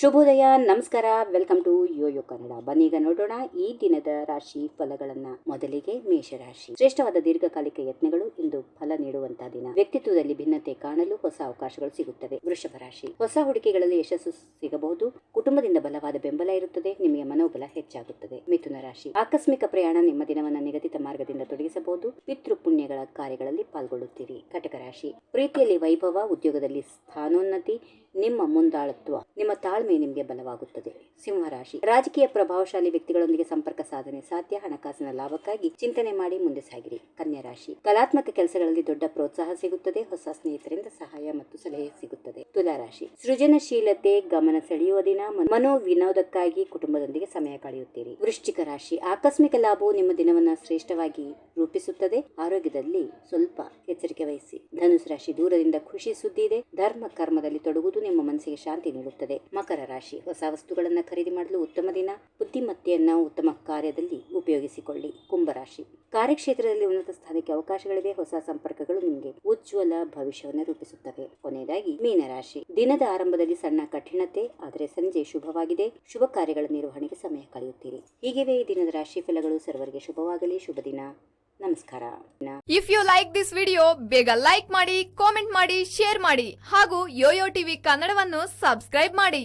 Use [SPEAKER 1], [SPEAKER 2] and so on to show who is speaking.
[SPEAKER 1] ಶುಭೋದಯ, ನಮಸ್ಕಾರ. Welcome to YoYo Kannada ಬನ್ನೀಗ ನೋಡೋಣ ಈ ದಿನದ ರಾಶಿ ಫಲಗಳನ್ನ ಮೊದಲಿಗೆ ಮೇಷರಾಶಿ. ಶ್ರೇಷ್ಠವಾದ ದೀರ್ಘಕಾಲಿಕ ಯತ್ನಗಳು ಇಂದು ಫಲ ನೀಡುವಂತಹ ದಿನ. ವ್ಯಕ್ತಿತ್ವದಲ್ಲಿ ಭಿನ್ನತೆ ಕಾಣಲು ಹೊಸ ಅವಕಾಶಗಳು ಸಿಗುತ್ತವೆ. ವೃಷಭ ರಾಶಿ. ಹೊಸ ಹೂಡಿಕೆಗಳಲ್ಲಿ ಯಶಸ್ಸು ಸಿಗಬಹುದು. ಕುಟುಂಬದಿಂದ ಬಲವಾದ ಬೆಂಬಲ ಇರುತ್ತದೆ. ನಿಮಗೆ ಮನೋಬಲ ಹೆಚ್ಚಾಗುತ್ತದೆ. ಮಿಥುನ ರಾಶಿ. ಆಕಸ್ಮಿಕ ಪ್ರಯಾಣ ನಿಮ್ಮ ದಿನವನ್ನ ನಿಗದಿತ ಮಾರ್ಗದಿಂದ ತೊಡಗಿಸಬಹುದು. ಪಿತೃ ಪುಣ್ಯಗಳ ಕಾರ್ಯಗಳಲ್ಲಿ ಪಾಲ್ಗೊಳ್ಳುತ್ತೀರಿ. ಕಟಕ ರಾಶಿ. ಪ್ರೀತಿಯಲ್ಲಿ ವೈಭವ, ಉದ್ಯೋಗದಲ್ಲಿ ಸ್ಥಾನೋನ್ನತಿ, ನಿಮ್ಮ ಮುಂದಾಳತ್ವ, ನಿಮ್ಮ ತಾಳ್ಮೆ ನಿಮಗೆ ಬಲವಾಗುತ್ತದೆ. ಸಿಂಹರಾಶಿ ರಾಜಕೀಯ ಪ್ರಭಾವಶಾಲಿ ವ್ಯಕ್ತಿಗಳೊಂದಿಗೆ ಸಂಪರ್ಕ ಸಾಧನೆ ಸಾಧ್ಯ. ಹಣಕಾಸಿನ ಲಾಭಕ್ಕಾಗಿ ಚಿಂತನೆ ಮಾಡಿ ಮುಂದೆ ಸಾಗಿರಿ. ಕನ್ಯಾ ರಾಶಿ. ಕಲಾತ್ಮಕ ಕೆಲಸಗಳಲ್ಲಿ ದೊಡ್ಡ ಪ್ರೋತ್ಸಾಹ ಸಿಗುತ್ತದೆ. ಹೊಸ ಸ್ನೇಹಿತರಿಂದ ಸಹಾಯ ಮತ್ತು ಸಲಹೆ ಸಿಗುತ್ತದೆ. ತುಲಾರಾಶಿ ಸೃಜನಶೀಲತೆ, ಗಮನ ಸೆಳೆಯುವ ದಿನ, ಮನೋ ವಿನೋದಕ್ಕಾಗಿ ಕುಟುಂಬದೊಂದಿಗೆ ಸಮಯ ಕಳೆಯುತ್ತೀರಿ. ವೃಶ್ಚಿಕ ರಾಶಿ. ಆಕಸ್ಮಿಕ ಲಾಭವು ನಿಮ್ಮ ದಿನವನ್ನ ಶ್ರೇಷ್ಠವಾಗಿ ರೂಪಿಸುತ್ತದೆ. ಆರೋಗ್ಯದಲ್ಲಿ ಸ್ವಲ್ಪ ಎಚ್ಚರಿಕೆ ವಹಿಸಿ. ಧನುಸು ರಾಶಿ ದೂರದಿಂದ ಖುಷಿ ಸುದ್ದಿ ಇದೆ. ಧರ್ಮ ಕರ್ಮದಲ್ಲಿ ತೊಡಗುವುದು ನಿಮ್ಮ ಮನಸ್ಸಿಗೆ ಶಾಂತಿ ನೀಡುತ್ತದೆ. ಮಕರ ರಾಶಿ ಹೊಸ ವಸ್ತುಗಳನ್ನು ಖರೀದಿ ಮಾಡಲು ಉತ್ತಮ ದಿನ. ಬುದ್ಧಿಮತ್ತೆಯನ್ನು ಉತ್ತಮ ಕಾರ್ಯದಲ್ಲಿ ಉಪಯೋಗಿಸಿಕೊಳ್ಳಿ. ಕುಂಭರಾಶಿ ಕಾರ್ಯಕ್ಷೇತ್ರದಲ್ಲಿ ಉನ್ನತ ಸ್ಥಾನಕ್ಕೆ ಅವಕಾಶಗಳಿವೆ. ಹೊಸ ಸಂಪರ್ಕಗಳು ನಿಮಗೆ ಉಜ್ವಲ ಭವಿಷ್ಯವನ್ನು ರೂಪಿಸುತ್ತವೆ. ಕೊನೆಯದಾಗಿ ಮೀನರಾಶಿ ದಿನದ ಆರಂಭದಲ್ಲಿ ಸಣ್ಣ ಕಠಿಣತೆ, ಆದರೆ ಸಂಜೆ ಶುಭವಾಗಿದೆ. ಶುಭ ಕಾರ್ಯಗಳ ನಿರ್ವಹಣೆಗೆ ಸಮಯ ಕಳೆಯುತ್ತೀರಿ. ಹೀಗಿವೆ ಈ ದಿನದ ರಾಶಿ ಫಲಗಳು ಸರ್ವರಿಗೆ ಶುಭವಾಗಲಿ. ಶುಭ ದಿನ. ನಮಸ್ಕಾರ.
[SPEAKER 2] If you like this video ಬೇಗ ಲೈಕ್ ಮಾಡಿ ಕಾಮೆಂಟ್ ಮಾಡಿ ಶೇರ್ ಮಾಡಿ ಹಾಗೂ ಯೋಯೋ ಟಿವಿ ಕನ್ನಡವನ್ನು ಸಬ್ಸ್ಕ್ರೈಬ್ ಮಾಡಿ.